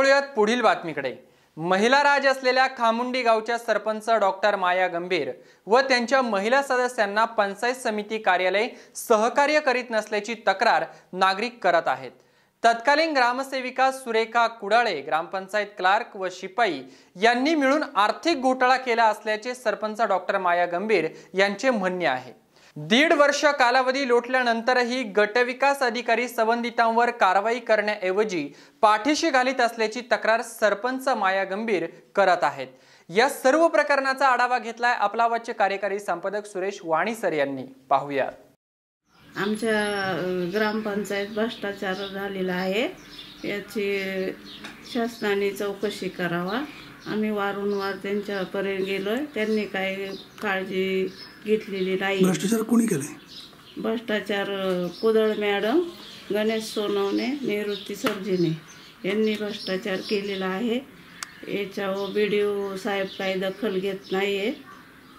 वळूयात पुढील बातमीकडे. महिला राज असलेल्या खामुंडी गावच्या सरपंच डॉक्टर माया गंभीर व त्यांच्या महिला सदस्यांना पंचायत समिती कार्यालय सहकार्य करीत नसल्याची तक्रार नागरिक करत आहेत. तत्कालीन ग्रामसेविका सुरेखा कुडाळे ग्रामपंचायत क्लार्क व शिपाई यांनी मिळून आर्थिक घोटाळा केला असल्याचे सरपंच डॉक्टर माया गंभीर यांचे म्हणणे आहे. दीड वर्ष कालावधी लोटल्यानंतरही गटविकास अधिकारी संबंधितांवर कारवाई करण्याऐवजी पाठीशी घालीत असल्याची तक्रार सरपंच माया गंभीर करत आहेत. या सर्व प्रकरणाचा आढावा घेतलाय आपला कार्यकारी संपादक सुरेश वाणीसर यांनी. पाहूया. आमच्या ग्रामपंचायत भ्रष्टाचार झालेला आहे. याची शासनाने चौकशी करावा. आम्ही वारंवार त्यांच्यापर्यंत गेलो त्यांनी काही काळजी घेतलेली नाही भ्रष्टाचार कोणी केलाय? भ्रष्टाचार कुदळ मॅडम गणेश सोनवणे निवृत्ती सर्जिने यांनी भ्रष्टाचार केलेला आहे. याच्यावर बी डी ओ साहेब काही दखल घेत नाही आहे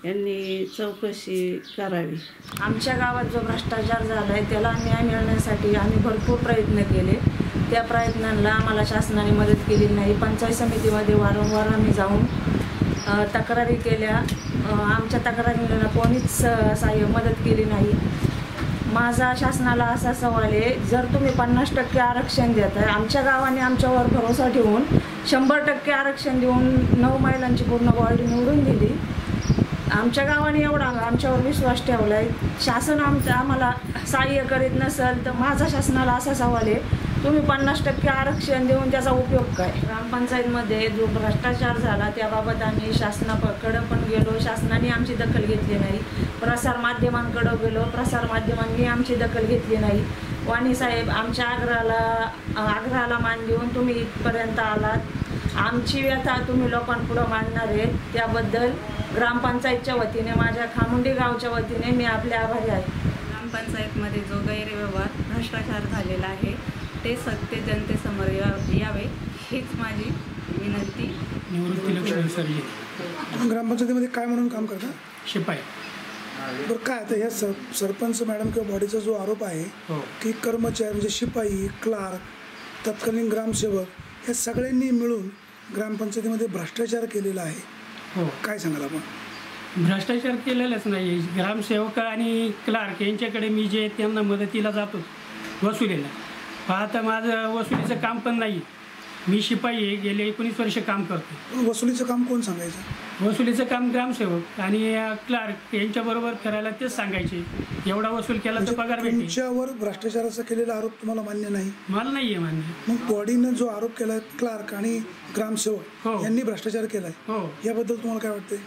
यांनी चौकशी करावी. आमच्या गावात जो भ्रष्टाचार झाला आहे त्याला न्याय मिळण्यासाठी आम्ही भरपूर प्रयत्न केले. त्या प्रयत्नांना आम्हाला शासनाने मदत केली नाही. पंचायत समितीमध्ये वारंवार आम्ही जाऊन तक्रारी केल्या. आमच्या तक्रारीला कोणीच सहाय्य मदत केली नाही. माझा शासनाला असा सवाल आहे जर तुम्ही पन्नास टक्के आरक्षण देत आहे आमच्या गावाने आमच्यावर भरोसा ठेवून शंभर टक्के आरक्षण देऊन नऊ महिलांची पूर्ण बॉडी निवडून दिली. आमच्या गावाने एवढा आमच्यावर विश्वास ठेवला आहे शासन आमचं आम्हाला सहाय्य करीत नसेल तर माझा शासनाला असा सवाल आहे तुम्ही पन्नास टक्के आरक्षण देऊन त्याचा उपयोग काय? ग्रामपंचायतमध्ये जो भ्रष्टाचार झाला त्याबाबत आम्ही शासनाकडं पण गेलो. शासनाने आमची दखल घेतली नाही. प्रसार माध्यमांकडं गेलो. प्रसार माध्यमांनी आमची दखल घेतली नाही. वाणी साहेब आमच्या आग्रहाला आग्रहाला मान देऊन तुम्ही इथपर्यंत आलात. आमची व्यथा तुम्ही लोकांपुढं मांडणार आहे त्याबद्दल ग्रामपंचायतच्या वतीने माझ्या खामुंडी गावच्या वतीने मी आपले आभारी आहे. ग्रामपंचायतमध्ये जो गैरव्यवहार भ्रष्टाचार झालेला आहे ते सत्य जनतेसमोर या यावे हीच माझी विनंती. निवृत्ती लक्ष्मी सर्जी आपण ग्रामपंचायतीमध्ये काय म्हणून काम करता? शिपाई. बरं काय आता ह्या सर सरपंच मॅडम किंवा बॉडीचा जो आरोप आहे हो. की कर्मचारी म्हणजे शिपाई क्लार्क तत्कालीन ग्रामसेवक या सगळ्यांनी मिळून ग्रामपंचायतीमध्ये भ्रष्टाचार केलेला आहे. हो. काय सांगाल आपण? भ्रष्टाचार केलेलाच नाही ग्रामसेवक आणि क्लार्क यांच्याकडे मी जे त्यांना मदतीला जातो वसुलीला. पाहता माझं वसुलीचं काम पण नाही. मी शिपाई आहे गेले एकोणीस वर्ष काम करतो वसुलीचं काम कोण सांगायचं? वसुलीचं काम ग्रामसेवक आणि क्लार्क यांच्याबरोबर फिरायला तेच सांगायचे. एवढा वसूल केला तर पगार म्हणजे भेटेल. तुमच्यावर भ्रष्टाचाराचा केलेला आरोप तुम्हाला मान्य नाही? मला नाही आहे मान्य. मग बॉडीनं जो आरोप केलाय क्लार्क आणि ग्रामसेवक हो. यांनी भ्रष्टाचार केलाय. हो. याबद्दल तुम्हाला काय वाटतंय?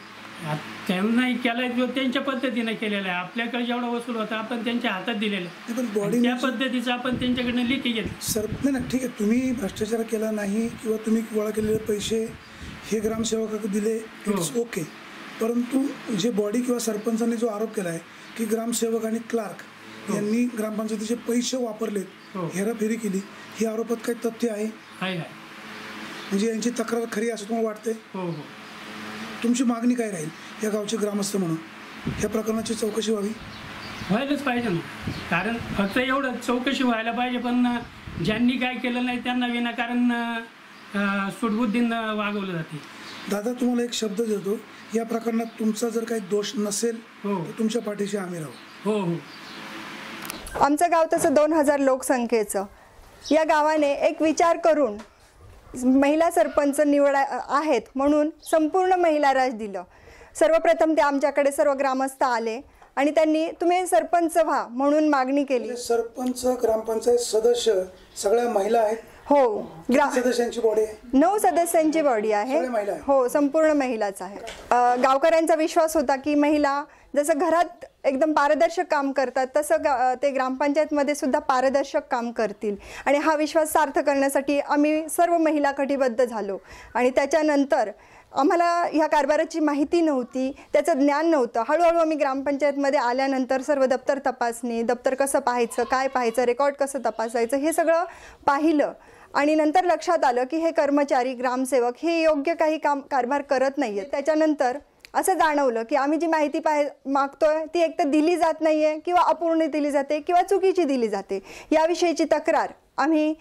त्यांनाही केलाय जो त्यांच्या पद्धतीने केलेला आहे. आपल्याकडे जेवढा वसूल होता आपण त्यांच्या हातात दिलेला पण बॉडी त्या पद्धतीचं आपण त्यांच्याकडनं लेखी घेतली. सर नाही ना ठीक आहे. तुम्ही भ्रष्टाचार केला नाही किंवा तुम्ही गोळा केलेले पैसे हे ग्रामसेवकाकडे दिले इट्स हो. ओके परंतु जे बॉडी किंवा सरपंचांनी जो आरोप केला आहे की ग्रामसेवक आणि क्लार्क यांनी ग्रामपंचायतीचे पैसे वापरलेत हो. हेराफेरी केली ही आरोपात काही तथ्य आहे? म्हणजे यांची तक्रार खरी असं तुम्हाला वाटतंय? हो हो. तुमची मागणी काय राहील? या गावचे ग्रामस्थ म्हणून. या प्रकरणाची चौकशी व्हावी? व्हायलाच पाहिजे ना. कारण फक्त एवढं चौकशी व्हायला पाहिजे पण ज्यांनी काय केलं नाही त्यांना विनाकारण सुटबुद्धीनं वागवलं जाते. दादा तुम्हाला एक शब्द देतो. या प्रकरणात तुमचा जर काही दोष नसेल हो. तुमच्या पाठीशी आम्ही राहू. हो हो. आमचं गाव तसं दोन हजार लोकसंख्येचं. या गावाने एक विचार करून महिला सरपंच निवडा आहेत म्हणून संपूर्ण महिला राज दिलं. सर्वप्रथम ते आमच्याकडे सर्व ग्रामस्थ आले आणि त्यांनी तुम्ही सरपंच व्हा म्हणून मागणी केली. म्हणजे सरपंच ग्रामपंचायत सदस्य सगळ्या महिला आहेत? हो ग्रा सदस्यांची बॉडी आहे? नऊ सदस्यांची बॉडी आहे? हो संपूर्ण महिलाच आहे. गावकऱ्यांचा विश्वास होता की महिला जसं घरात एकदम पारदर्शक काम करतात. तसं ग ते ग्रामपंचायतमध्ये सुद्धा पारदर्शक काम करतील. आणि हा विश्वास सार्थ करण्यासाठी आम्ही सर्व महिला कटिबद्ध झालो. आणि त्याच्यानंतर आम्हाला ह्या कारभाराची माहिती नव्हती त्याचं ज्ञान नव्हतं. हळूहळू आम्ही ग्रामपंचायतमध्ये आल्यानंतर सर्व दप्तर तपासणी दप्तर कसं पाहायचं काय पाहायचं रेकॉर्ड कसं तपासायचं हे सगळं पाहिलं. आणि नंतर लक्षात आलं की हे कर्मचारी ग्रामसेवक हे योग्य काही काम कारभार करत नाही आहेत त्याच्यानंतर असं जाणवलं की आम्ही जी माहिती पाह मागतोय ती एकतर दिली जात नाही आहे किंवा अपूर्ण दिली जाते किंवा चुकीची दिली जाते. याविषयीची तक्रार आम्ही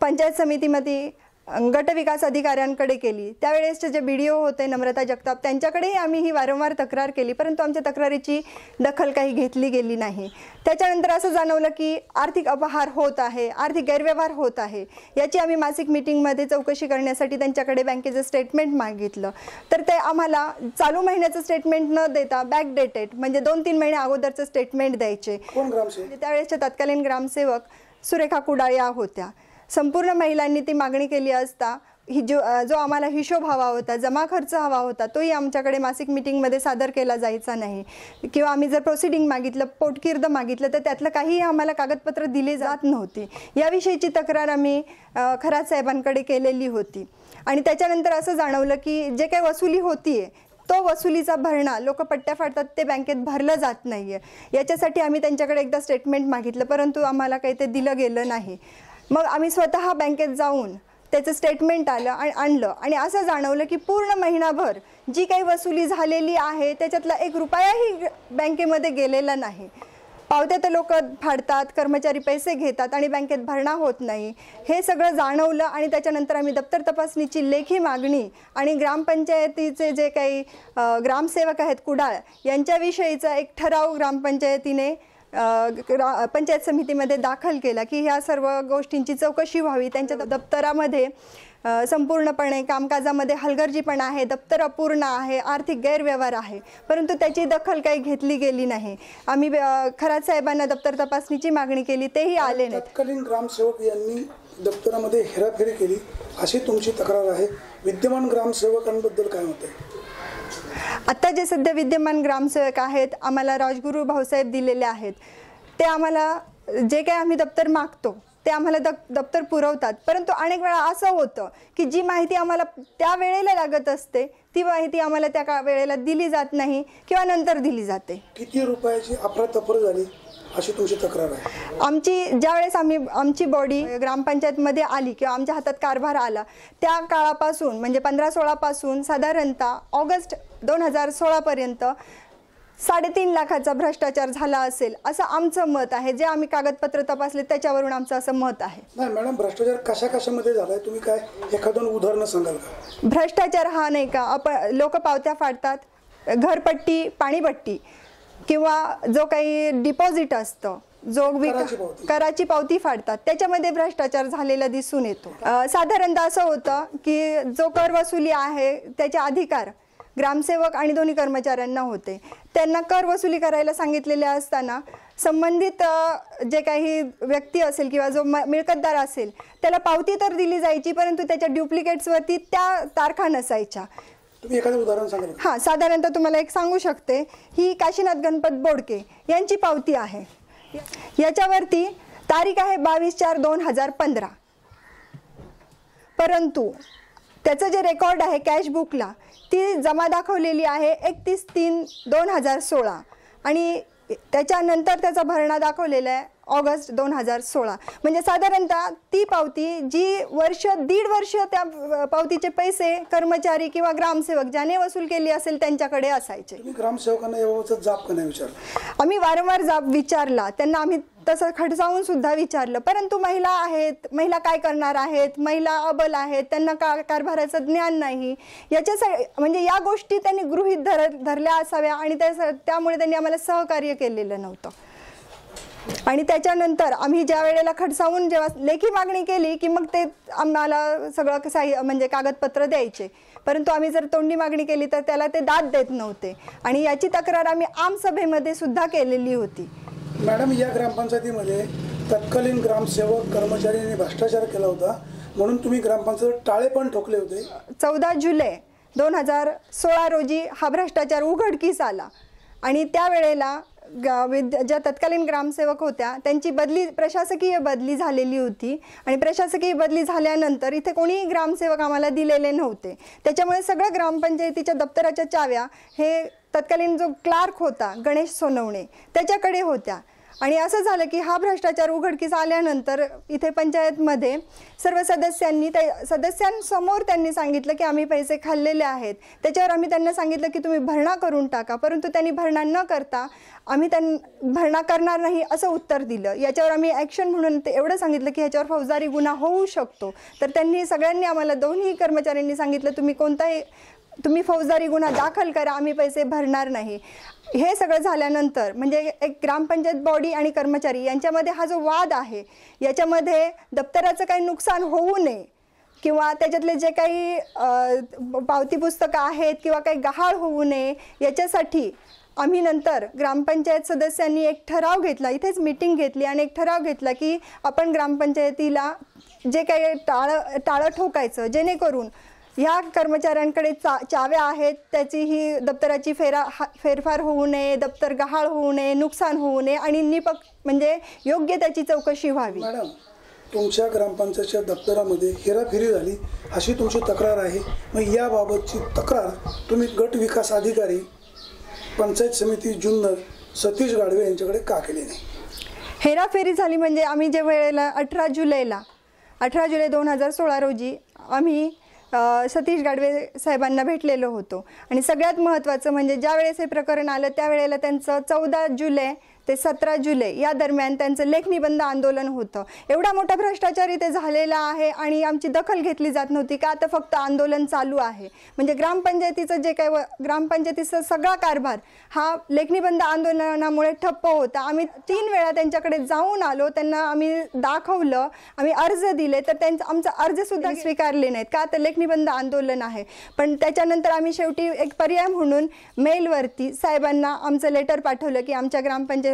पंचायत समितीमध्ये अं, गटविकास अधिकाऱ्यांकडे केली. त्यावेळेसचे जे बी डी ओ होते नम्रता जगताप त्यांच्याकडेही आम्ही ही वारंवार तक्रार केली परंतु आमच्या तक्रारीची दखल काही घेतली गेली नाही. त्याच्यानंतर असं जाणवलं की आर्थिक अपहार होत आहे आर्थिक गैरव्यवहार होत आहे. याची आम्ही मासिक मिटिंगमध्ये चौकशी करण्यासाठी त्यांच्याकडे बँकेचं स्टेटमेंट मागितलं. तर ते आम्हाला चालू महिन्याचं स्टेटमेंट न देता बॅक डेटेड म्हणजे दोन तीन महिने अगोदरचं स्टेटमेंट द्यायचे. त्यावेळेसच्या तत्कालीन ग्रामसेवक सुरेखा कुडाळ या होत्या. संपूर्ण महिलांनी ती मागणी केली असता ही जो जो आम्हाला हिशोब हवा होता जमा खर्च हवा होता तोही आमच्याकडे मासिक मिटिंगमध्ये सादर केला जायचा नाही. किंवा आम्ही जर प्रोसिडिंग मागितलं पोटकिर्द मागितलं तर त्यातलं काहीही आम्हाला कागदपत्र दिली जात नव्हती. याविषयीची तक्रार आम्ही अ, खरात साहेबांकडे केलेली होती. आणि त्याच्यानंतर असं जाणवलं की जे काही वसुली होतीये तो वसुलीचा भरणा लोक पट्ट्या फाडतात ते बँकेत भरलं जात नाही आहे याच्यासाठी आम्ही त्यांच्याकडे एकदा स्टेटमेंट मागितलं परंतु आम्हाला काही ते दिलं गेलं नाही. मग आम्ही स्वतः बँकेत जाऊन त्याचं स्टेटमेंट आलं आणि आणलं. आणि असं जाणवलं की पूर्ण महिनाभर जी काही वसुली झालेली आहे त्याच्यातला एक रुपयाही बँकेमध्ये गेलेला नाही. पावत्या तर लोक फाडतात कर्मचारी पैसे घेतात आणि बँकेत भरणा होत नाही. हे सगळं जाणवलं आणि त्याच्यानंतर आम्ही दप्तर तपासणीची लेखी मागणी आणि ग्रामपंचायतीचे जे काही ग्रामसेवक आहेत कुडाळ यांच्याविषयीचा एक ठराव ग्रामपंचायतीने पंचायत समितीमध्ये दाखल केला की ह्या सर्व गोष्टींची चौकशी व्हावी. त्यांच्या दप्तरामध्ये संपूर्णपणे कामकाजामध्ये हलगर्जीपणा आहे दप्तर अपूर्ण आहे आर्थिक गैरव्यवहार आहे. परंतु त्याची दखल काही घेतली गेली नाही. आम्ही खरात साहेबांना दप्तर तपासणीची मागणी केली तेही आले नाहीत. तत्कालीन ग्रामसेवक यांनी दप्तरामध्ये हेराफेरी केली अशी तुमची तक्रार आहे. विद्यमान ग्रामसेवकांबद्दल काय होते आत्ता जे सध्या विद्यमान ग्रामसेवक आहेत आम्हाला राजगुरू भाऊसाहेब दिलेले आहेत ते आम्हाला जे काही आम्ही दप्तर मागतो ते आम्हाला दप दप्तर पुरवतात. परंतु अनेक वेळा असं होतं की जी माहिती आम्हाला त्या वेळेला लागत असते ती माहिती आम्हाला त्या का वेळेला दिली जात नाही किंवा नंतर दिली जाते. किती रुपयाची अफरातफर झाली? अशी तुमची तक्रार आहे? आमची ज्यावेळेस आम्ही आमची बॉडी ग्रामपंचायतमध्ये आली किंवा आमच्या हातात कारभार आला त्या काळापासून म्हणजे पंधरा सोळापासून साधारणतः ऑगस्ट दोन हजार सोळापर्यंत साडेतीन लाखाचा भ्रष्टाचार झाला असेल असं आमचं मत आहे. जे आम्ही कागदपत्र तपासले त्याच्यावरून आमचं असं मत आहे. नाही मॅडम भ्रष्टाचार कशा कशामध्ये झालाय? तुम्ही काय एखादं उदाहरण सांगाल का? भ्रष्टाचार हा नाही का आपण लोक पावत्या फाडतात घरपट्टी पाणीपट्टी. किंवा जो काही डिपॉझिट असतं जो विक- कराची पावती. फाडतात. त्याच्यामध्ये भ्रष्टाचार झालेला दिसून येतो. साधारणतः असं होतं की जो कर वसुली आहे त्याचे अधिकार ग्रामसेवक आणि दोन्ही कर्मचाऱ्यांना होते. त्यांना कर वसुली करायला सांगितलेले असताना संबंधित जे काही व्यक्ती असेल किंवा जो मिळकतदार असेल त्याला पावती तर दिली जायची परंतु त्याच्या डुप्लिकेट्सवरती त्या तारखा नसायच्या. तुम्ही एखादं उदाहरण सांगाल का हां साधारणतः तुम्हाला एक सांगू शकते. ही काशीनाथ गणपत बोडके यांची पावती आहे. याच्यावरती तारीख आहे बावीस चार दोन हजार पंधरा. परंतु त्याचं जे रेकॉर्ड आहे कॅश बुकला ती जमा दाखवलेली आहे एकतीस तीन दोन हजार सोळा. आणि त्याच्यानंतर त्याचा भरणा दाखवलेला आहे ऑगस्ट दोन हजार सोळा. म्हणजे साधारणतः ती पावती जी वर्ष दीड वर्ष त्या पावतीचे पैसे कर्मचारी किंवा ग्रामसेवक ज्याने वसूल केली असेल त्यांच्याकडे असायचे. तुम्ही ग्रामसेवकांना याबाबतचा जाब का नाही विचारला? आम्ही वारंवार जाब विचारला. त्यांना आम्ही तसं खडसावून सुद्धा विचारलं. परंतु महिला आहेत महिला काय करणार आहेत महिला अबल आहेत त्यांना का कारभाराचं ज्ञान नाही. याच्यासाठी म्हणजे या गोष्टी त्यांनी गृहीत धर धरल्या असाव्या आणि त्या त्यामुळे त्यांनी आम्हाला सहकार्य केलेलं नव्हतं. आणि त्याच्यानंतर आम्ही ज्या वेळेला खडसावून जेव्हा लेखी मागणी केली की मग ते आम्हाला सगळं साह्य म्हणजे कागदपत्र द्यायचे. परंतु आम्ही जर तोंडी मागणी केली तर त्याला ते दाद देत नव्हते. आणि याची तक्रार आम्ही आमसभेमध्ये सुद्धा केलेली होती. मॅडम या ग्रामपंचायतीमध्ये तत्कालीन ग्रामसेवक कर्मचाऱ्यांनी भ्रष्टाचार केला होता. म्हणून तुम्ही ग्रामपंचायत टाळे पण ठोकले होते. चौदा जुलै दोन हजार सोळा रोजी हा भ्रष्टाचार उघडकीस आला. आणि त्यावेळेला ज्या तत्कालीन ग्रामसेवक होत्या त्यांची बदली प्रशासकीय बदली झालेली होती. आणि प्रशासकीय बदली झाल्यानंतर इथे कोणीही ग्रामसेवक आम्हाला दिलेले नव्हते. त्याच्यामुळे सगळ्या ग्रामपंचायतीच्या दप्तराच्या चाव्या हे तत्कालीन जो क्लार्क होता गणेश सोनवणे त्याच्याकडे होत्या. आणि असं झालं की हा भ्रष्टाचार उघडकीस आल्यानंतर इथे पंचायतमध्ये सर्व सदस्यांनी त्या सदस्यांसमोर त्यांनी सांगितलं की आम्ही पैसे खाल्लेले आहेत. त्याच्यावर आम्ही त्यांना सांगितलं की तुम्ही भरणा करून टाका परंतु त्यांनी भरणा न करता आम्ही त्यां भरणा करणार नाही असं उत्तर दिलं. याच्यावर आम्ही ॲक्शन म्हणून ते एवढं सांगितलं की ह्याच्यावर फौजदारी गुन्हा होऊ शकतो. तर त्यांनी सगळ्यांनी आम्हाला दोन्ही कर्मचाऱ्यांनी सांगितलं तुम्ही कोणताही तुम्ही फौजदारी गुन्हा दाखल करा आम्ही पैसे भरणार नाही. हे सगळं झाल्यानंतर म्हणजे एक ग्रामपंचायत बॉडी आणि कर्मचारी यांच्यामध्ये हा जो वाद आहे याच्यामध्ये दप्तराचं काही नुकसान होऊ नये किंवा त्याच्यातले जे काही पावती पुस्तकं आहेत किंवा काही गहाळ होऊ नये याच्यासाठी आम्ही नंतर ग्रामपंचायत सदस्यांनी एक ठराव घेतला इथेच मीटिंग घेतली आणि एक ठराव घेतला की आपण ग्रामपंचायतीला जे काही टाळं टाळं ठोकायचं जेणेकरून ह्या कर्मचाऱ्यांकडे चा चाव्या आहेत त्याची ही दप्तराची फेरा हा फेरफार होऊ नये दप्तर गहाळ होऊ नये नुकसान होऊ नये आणि निपक म्हणजे योग्य त्याची चौकशी व्हावी. मॅडम तुमच्या ग्रामपंचायतच्या दप्तरामध्ये हेराफेरी झाली अशी तुमची तक्रार आहे. मग याबाबतची तक्रार तुम्ही गट विकास अधिकारी पंचायत समिती जुन्नर सतीश गाडवे यांच्याकडे का केली नाही? हेराफेरी झाली म्हणजे आम्ही जे वेळेला अठरा जुलैला अठरा जुलै दोन हजार सोळा रोजी आम्ही सतीश गाडवे साहेबांना भेटलेलो होतो. आणि सगळ्यात महत्त्वाचं म्हणजे ज्या वेळेस हे प्रकरण आलं त्यावेळेला त्यांचं चौदा जुलै ते सतरा जुलै या दरम्यान त्यांचं लेखनिबंध आंदोलन होतं. एवढा मोठा भ्रष्टाचार इथे झालेला आहे आणि आमची दखल घेतली जात नव्हती का? आता फक्त आंदोलन चालू आहे. म्हणजे ग्रामपंचायतीचं जे काही व- ग्रामपंचायतीचा सगळा कारभार हा लेखनिबंध आंदोलनामुळे ठप्प होता. आम्ही तीन वेळा त्यांच्याकडे जाऊन आलो. त्यांना आम्ही दाखवलं. आम्ही अर्ज दिले. तर त्यांचं आमचा अर्ज सुद्धा स्वीकारले नाहीत का? तर लेखनिबंध आंदोलन आहे. पण त्याच्यानंतर आम्ही शेवटी एक पर्याय म्हणून मेलवरती साहेबांना आमचं लेटर पाठवलं की आमच्या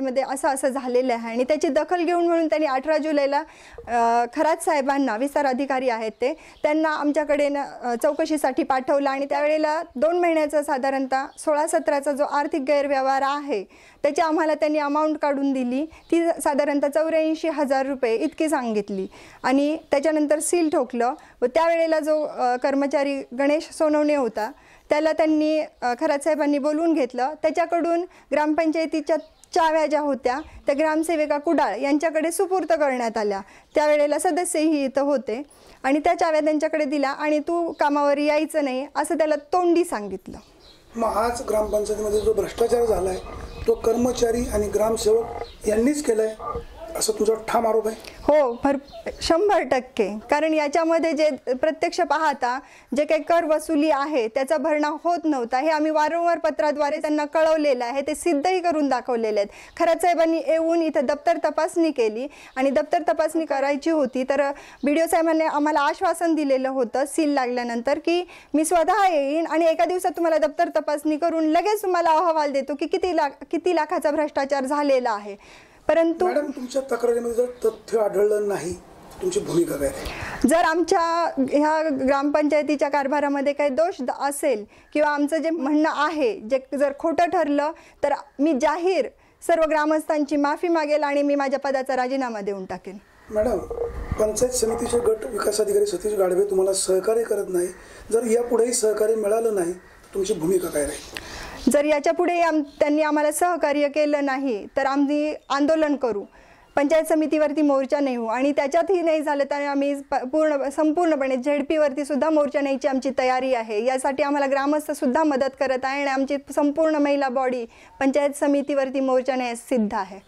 मध्ये असं असं झालेलं आहे. आणि त्याची दखल घेऊन म्हणून त्यांनी अठरा जुलैला अं, खरात साहेबांना विस्तार अधिकारी आहेत ते त्यांना आमच्याकडे न- चौकशीसाठी पाठवलं. आणि त्यावेळेला दोन महिन्याचा साधारणतः सोळा सतराचा जो आर्थिक गैरव्यवहार आहे त्याची आम्हाला त्यांनी अमाऊंट काढून दिली. ती साधारणतः चौऱ्याऐंशी हजार रुपये इतकी सांगितली. आणि त्याच्यानंतर सील ठोकलं. व त्यावेळेला जो कर्मचारी गणेश सोनवणे होता त्याला त्यांनी अ, खरात साहेबांनी बोलवून घेतलं. त्याच्याकडून ग्रामपंचायतीच्या चाव्या ज्या होत्या त्या ग्रामसेविका कुडाळ यांच्याकडे सुपूर्त करण्यात आल्या. त्यावेळेला सदस्यही इथं होते आणि त्या चाव्या त्यांच्याकडे दिल्या आणि तू कामावर यायचं नाही असं त्याला तोंडी सांगितलं. मग आज ग्रामपंचायतीमध्ये जो भ्रष्टाचार झाला आहे तो कर्मचारी आणि ग्रामसेवक यांनीच केला आहे असं तुझा ठाम आरोप आहे? हो भर शंभर टक्के. कारण याच्यामध्ये जे प्रत्यक्ष पाहता जे काही कर वसुली आहे त्याचा भरणा होत नव्हता. हे आम्ही वारंवार पत्राद्वारे त्यांना कळवलेलं आहे. ते सिद्धही करून दाखवलेले आहेत. खरंच साहेबांनी येऊन इथं दप्तर तपासणी केली आणि दप्तर तपासणी करायची होती तर बी डी ओ साहेबांनी आम्हाला आश्वासन दिलेलं होतं सील लागल्यानंतर की मी स्वतः येईन आणि एका दिवसात तुम्हाला दप्तर तपासणी करून लगेच तुम्हाला अहवाल देतो की किती लाख किती लाखाचा भ्रष्टाचार झालेला आहे. परंतु मॅडम तुमच्या तक्रारीमध्ये जर तथ्य आढळलं नाही तुमची भूमिका काय आहे? जर आमच्या ह्या ग्रामपंचायतीच्या कारभारामध्ये काही दोष असेल किंवा आमचं जे म्हणणं आहे जे जर खोटं ठरलं तर मी जाहीर सर्व ग्रामस्थांची माफी मागेल आणि मी माझ्या पदाचा राजीनामा देऊन टाकेन. मॅडम पंचायत समितीचे गट विकास अधिकारी सतीश गाडवे तुम्हाला सहकार्य करत नाही. जर यापुढेही सहकार्य मिळालं नाही तुमची भूमिका काय राहील? जर याच्यापुढे आम त्यांनी आम्हाला सहकार्य केलं नाही तर आम्ही आंदोलन करू. पंचायत समितीवरती मोर्चा नेऊ हो. आणि त्याच्यातही नाही झालं तर आम्ही प- पूर्ण संपूर्णपणे झेडपीवरती सुद्धा मोर्चा न्यायची आमची तयारी आहे. यासाठी आम्हाला ग्रामस्थसुद्धा मदत करत आहे आणि आमची संपूर्ण महिला बॉडी पंचायत समितीवरती मोर्चा न्यायस सिद्ध आहे.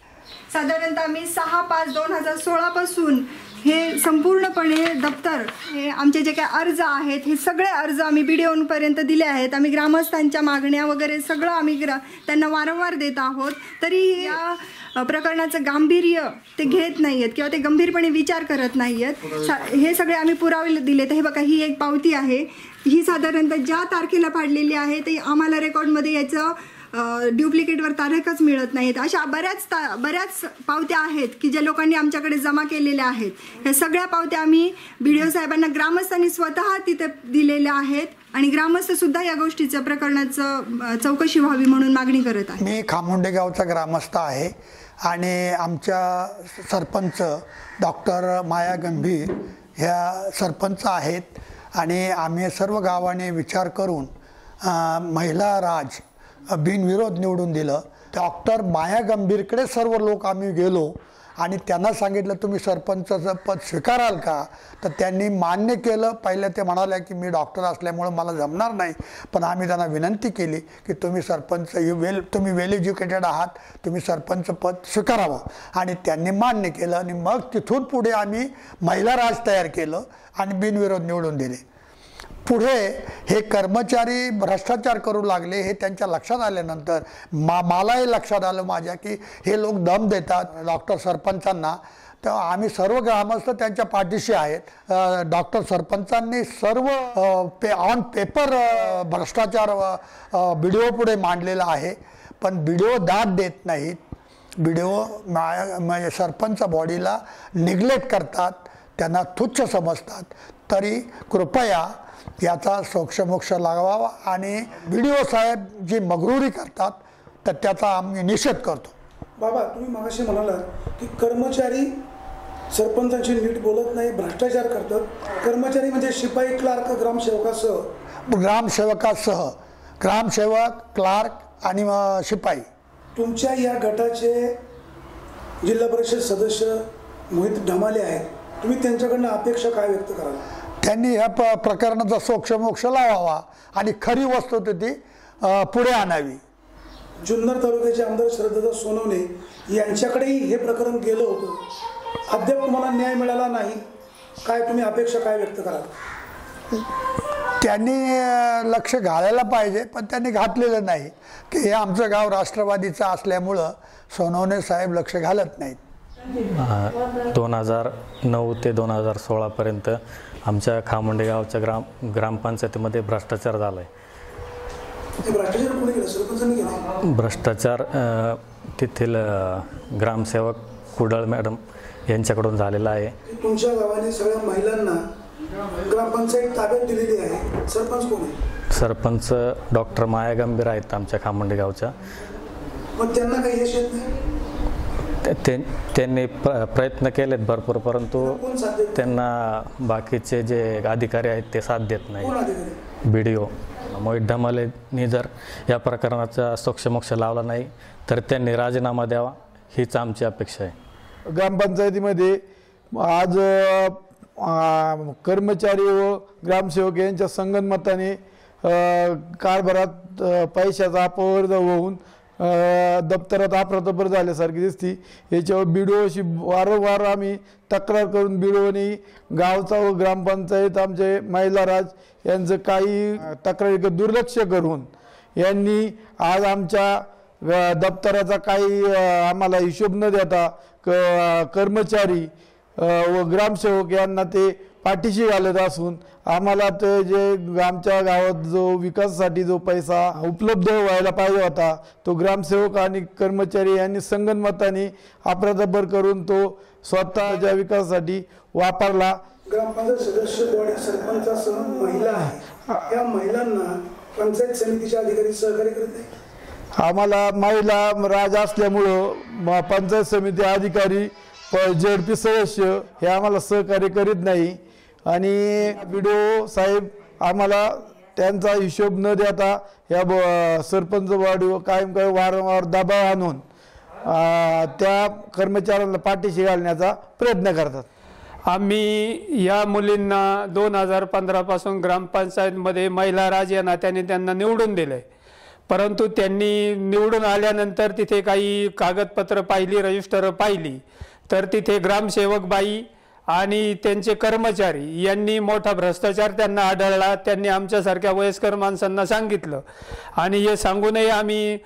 साधारणतः आम्ही सहा पाच दोन हजार सोळापासून हे संपूर्णपणे दप्तर हे आमचे जे काही अर्ज आहेत हे सगळे अर्ज आम्ही बी डी ओनपर्यंत दिले आहेत. आम्ही ग्रामस्थांच्या मागण्या वगैरे सगळं आम्ही ग्रा त्यांना वारंवार देत आहोत. तरी या प्रकरणाचं गांभीर्य ते घेत नाही आहेत किंवा ते गंभीरपणे विचार करत नाही आहेत सा- हे सगळे आम्ही पुरावे दिले तर हे बघा ही एक पावती आहे. ही साधारणतः ज्या तारखेला फाडलेली आहे ते आम्हाला रेकॉर्डमध्ये याचं ड्युप्लिकेटवर तारीखच मिळत नाहीत. अशा बऱ्याच ता बऱ्याच पावत्या आहेत की ज्या लोकांनी आमच्याकडे जमा केलेल्या आहेत. ह्या सगळ्या पावत्या आम्ही बी डी ओ साहेबांना ग्रामस्थांनी स्वतः तिथे दिलेल्या आहेत आणि ग्रामस्थ सुद्धा या गोष्टीचं प्रकरणाचं चौकशी व्हावी म्हणून मागणी करत आहे मी खामुंडे गावचा ग्रामस्थ आहे आणि आमच्या सरपंच डॉक्टर माया गंभीर ह्या सरपंच आहेत आणि आम्ही सर्व गावाने विचार करून महिला राज बिनविरोध निवडून दिलं. डॉक्टर माया गंभीरकडे सर्व लोक आम्ही गेलो आणि त्यांना सांगितलं तुम्ही सरपंचाचं पद स्वीकाराल का? तर त्यांनी मान्य केलं. पहिलं ते म्हणाले की मी डॉक्टर असल्यामुळं मला जमणार नाही. पण आम्ही त्यांना विनंती केली की तुम्ही सरपंच यू वेल तुम्ही वेल एज्युकेटेड आहात. तुम्ही सरपंच पद स्वीकारावं. आणि त्यांनी मान्य केलं आणि मग तिथून पुढे आम्ही महिला राज तयार केलं आणि बिनविरोध निवडून दिले. पुढे हे कर्मचारी भ्रष्टाचार करू लागले हे त्यांच्या लक्षात आल्यानंतर मा मलाही लक्षात आलं माझ्या की हे लोक दम देतात. डॉक्टर सरपंचांना. तर आम्ही सर्व ग्रामस्थ त्यांच्या पाठीशी आहेत. डॉक्टर सरपंचांनी सर्व पे ऑन पेपर भ्रष्टाचार बी डी पुढे मांडलेला आहे. पण बी डी दाद देत नाहीत. बी डी ओ म्हणजे सरपंच बॉडीला निग्लेक्ट करतात. त्यांना तुच्छ समजतात. तरी कृपया याचा सोक्षमोक्ष लावावा आणि बी डी ओ साहेब जी मगरुरी करतात तर त्याचा आम्ही निषेध करतो. बाबा तुम्ही मागाशी म्हणालात की कर्मचारी सरपंचांशी नीट बोलत नाही भ्रष्टाचार करतात. कर्मचारी म्हणजे शिपाई क्लार्क ग्रामसेवकासह. ग्रामसेवकासह. ग्रामसेवक क्लार्क आणि शिपाई. तुमच्या या गटाचे जिल्हा परिषद सदस्य मोहित ढमाले आहेत. तुम्ही त्यांच्याकडनं अपेक्षा काय व्यक्त कराल? त्यांनी ह्या प प्रकरणाचा सोक्षमोक्ष लावावा आणि खरी वस्तुस्थिती अ, पुढे आणावी. जुन्नर तालुक्याचे आमदार श्रद्धादा सोनवणे यांच्याकडेही हे प्रकरण गेलं होतं. अद्याप तुम्हाला न्याय मिळाला नाही. काय तुम्ही अपेक्षा काय व्यक्त कराल? त्यांनी लक्ष घालायला पाहिजे पण त्यांनी घातलेलं नाही. की हे आमचं गाव राष्ट्रवादीचं असल्यामुळं सोनवणे साहेब लक्ष घालत नाहीत. दोन हजार नऊ ते दोन हजार सोळापर्यंत आमच्या खामोंडे गावच्या ग्राम ग्रामपंचायतीमध्ये भ्रष्टाचार झाला आहे भ्रष्टाचार तेथील ग्रामसेवक कुडळ मॅडम यांच्याकडून झालेला आहे. तुमच्या गावाने सगळ्या महिलांना ग्रामपंचायत ताब्यात दिलेली आहे. सरपंच कोण आहे? सरपंच डॉक्टर माया गंभीर आहेत आमच्या खामोंडे गावच्या मग त्यांना काही यश येत नाही? ते- त्यांनी प्र प्रयत्न केलेत भरपूर परंतु त्यांना बाकीचे जे अधिकारी आहेत ते साथ देत नाही बी डी ओ मोहित ढमालेंनी जर या प्रकरणाचा सोक्षमोक्ष लावला नाही तर त्यांनी राजीनामा द्यावा हीच आमची अपेक्षा आहे. ग्रामपंचायतीमध्ये आज कर्मचारी व ग्रामसेवक यांच्या संगनमताने कारभारात पैशाचा अपव्यय होऊन दप्तरात अफरातफर झाल्यासारखी दिसती. याच्यावर बिडोशी वारंवार आम्ही तक्रार करून बिडोनी गावचा व ग्रामपंचायत आमचे महिलाराज यांचं काही तक्रारी दुर्लक्ष करून यांनी आज आमच्या दप्तराचा काही आम्हाला हिशोब न देता क कर्मचारी व ग्रामसेवक यांना ते पाठीशी घालत असून आम्हाला ते जे आमच्या गावात जो विकासासाठी जो पैसा उपलब्ध व्हायला पाहिजे होता तो ग्रामसेवक आणि कर्मचारी यांनी संगनमताने अप्रदबर करून तो स्वतःच्या विकासासाठी वापरला. ग्रामपंचायत सदस्य सरपंचासह महिला या महिलांना पंचायत समितीचे अधिकारी सहकार्य करत आम्हाला महिला राज असल्यामुळं म- पंचायत समिती अधिकारी पी सदस्य हे आम्हाला सहकार्य करीत नाही. आणि बिडो साहेब आम्हाला त्यांचा हिशोब न देता या ब सरपंच वाढीवर कायम काय वारंवार दबाव आणून त्या कर्मचाऱ्यांना पाठीशी घालण्याचा प्रयत्न करतात. आम्ही या मुलींना दोन हजार पंधरापासून ग्रामपंचायतमध्ये महिला राज या नात्याने त्यांना निवडून दिले परंतु त्यांनी निवडून आल्यानंतर तिथे काही कागदपत्र पाहिली रजिस्टर पाहिली. तर तिथे ग्रामसेवक बाई आणि त्यांचे कर्मचारी यांनी मोठा भ्रष्टाचार त्यांना आढळला. त्यांनी आमच्यासारख्या वयस्कर माणसांना सांगितलं. आणि हे सांगूनही आम्ही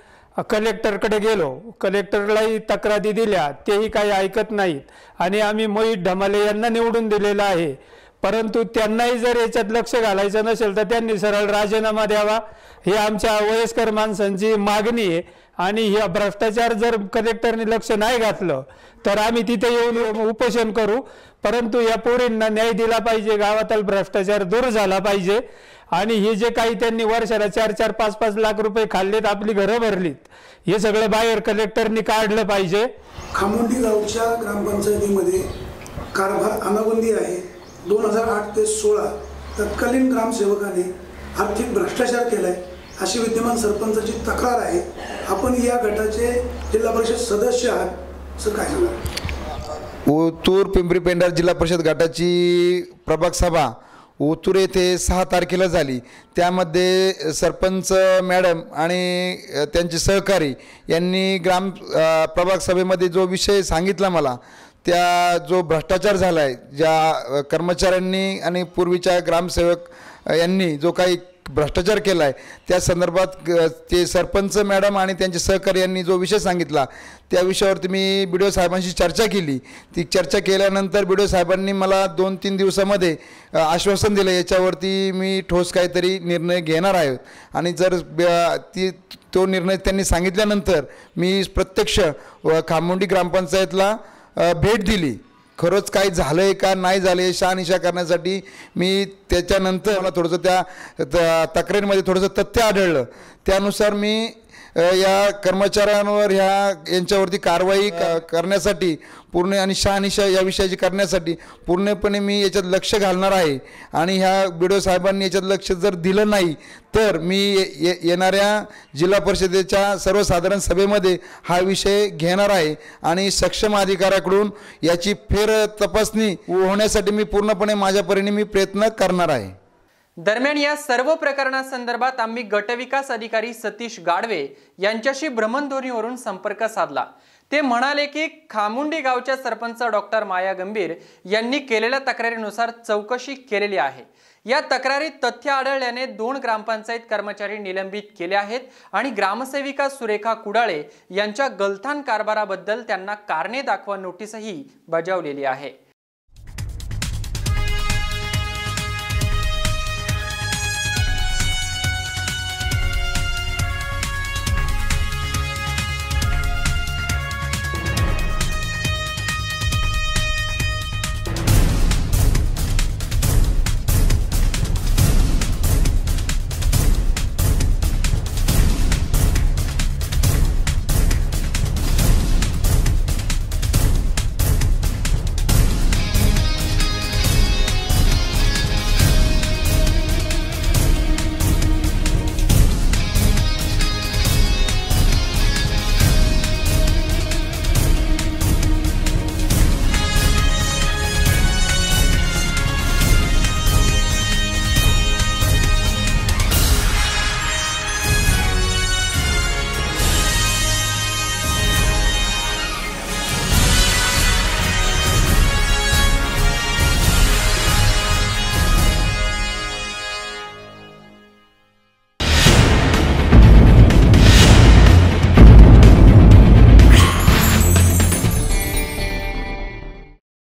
कलेक्टरकडे गेलो. कलेक्टरलाही तक्रारी दिल्या. तेही काही ऐकत नाहीत. आणि आम्ही मोहित ढमाले यांना निवडून दिलेलं आहे. परंतु त्यांनाही जर याच्यात लक्ष घालायचं नसेल तर त्यांनी सरळ राजीनामा द्यावा. ही आमच्या वयस्कर माणसांची मागणी आहे. आणि ह्या भ्रष्टाचार जर कलेक्टरने लक्ष नाही घातलं तर आम्ही तिथे येऊन उपोषण करू. परंतु या पोरींना न्याय दिला पाहिजे गावातील भ्रष्टाचार दूर झाला पाहिजे. आणि हे जे काही त्यांनी वर्षाला चार चार पाच पाच लाख रुपये खाल्लेत आपली घरं भरलीत हे सगळं बाहेर कलेक्टरनी काढलं पाहिजे. खामोंडी गावच्या ग्रामपंचायतीमध्ये कारभार अनाबंदी आहे. दोन हजार आठ ते सोळा तत्कालीन ग्रामसेवकाने आर्थिक भ्रष्टाचार केलाय अशी विद्यमान सरपंचाची तक्रार आहे. आपण या गटाचे जिल्हा परिषद सदस्य आहात. असं काय सांगा ओतूर पिंपरी पेंढार जिल्हा परिषद गटाची प्रभाग सभा ओतूर येथे सहा तारखेला झाली. त्यामध्ये सरपंच मॅडम आणि त्यांचे सहकारी यांनी ग्राम प्रभाग सभेमध्ये जो विषय सांगितला मला त्या जो भ्रष्टाचार झाला आहे ज्या कर्मचाऱ्यांनी आणि पूर्वीच्या ग्रामसेवक यांनी जो काही भ्रष्टाचार केला आहे त्या संदर्भात ते सरपंच मॅडम आणि त्यांचे सहकारी यांनी जो विषय सांगितला त्या विषयावरती मी बी डी ओ साहेबांशी चर्चा केली. ती चर्चा केल्यानंतर बी डी ओ साहेबांनी मला दोन तीन दिवसामध्ये आश्वासन दिलं. याच्यावरती मी ठोस काहीतरी निर्णय घेणार आहे. आणि जर ब- ती तो निर्णय त्यांनी सांगितल्यानंतर मी प्रत्यक्ष व खामोंडी ग्रामपंचायतला भेट दिली. खरंच काही झालं आहे का नाही झालं आहे शहानिशा करण्यासाठी मी त्याच्यानंतर मला थोडंसं त्या त- तक्रारीमध्ये थोडंसं तथ्य आढळलं. त्यानुसार मी या कर्मचाऱ्यांवर ह्या यांच्यावरती कारवाई क- करण्यासाठी पूर्ण आणि शहानिशा या विषयाची करण्यासाठी पूर्णपणे मी याच्यात लक्ष घालणार आहे. आणि ह्या बी साहेबांनी याच्यात लक्ष जर दिलं नाही तर मी ये- येणाऱ्या जिल्हा परिषदेच्या सर्वसाधारण सभेमध्ये हा विषय घेणार आहे. आणि सक्षम अधिकाऱ्याकडून याची फेर तपासणी होण्यासाठी मी पूर्णपणे माझ्या परीने मी प्रयत्न करणार आहे. दरम्यान या सर्व प्रकरणासंदर्भात आम्ही गटविकास अधिकारी सतीश गाडवे यांच्याशी भ्रमणध्वनीवरून संपर्क साधला. ते म्हणाले की खामुंडी गावच्या सरपंच डॉक्टर माया गंभीर यांनी केलेल्या तक्रारीनुसार चौकशी केलेली आहे. या तक्रारीत तथ्य आढळल्याने दोन ग्रामपंचायत कर्मचारी निलंबित केले आहेत आणि ग्रामसेविका सुरेखा कुडाळे यांच्या गलथान कारभाराबद्दल त्यांना कारणे दाखवा नोटीसही बजावलेली आहे.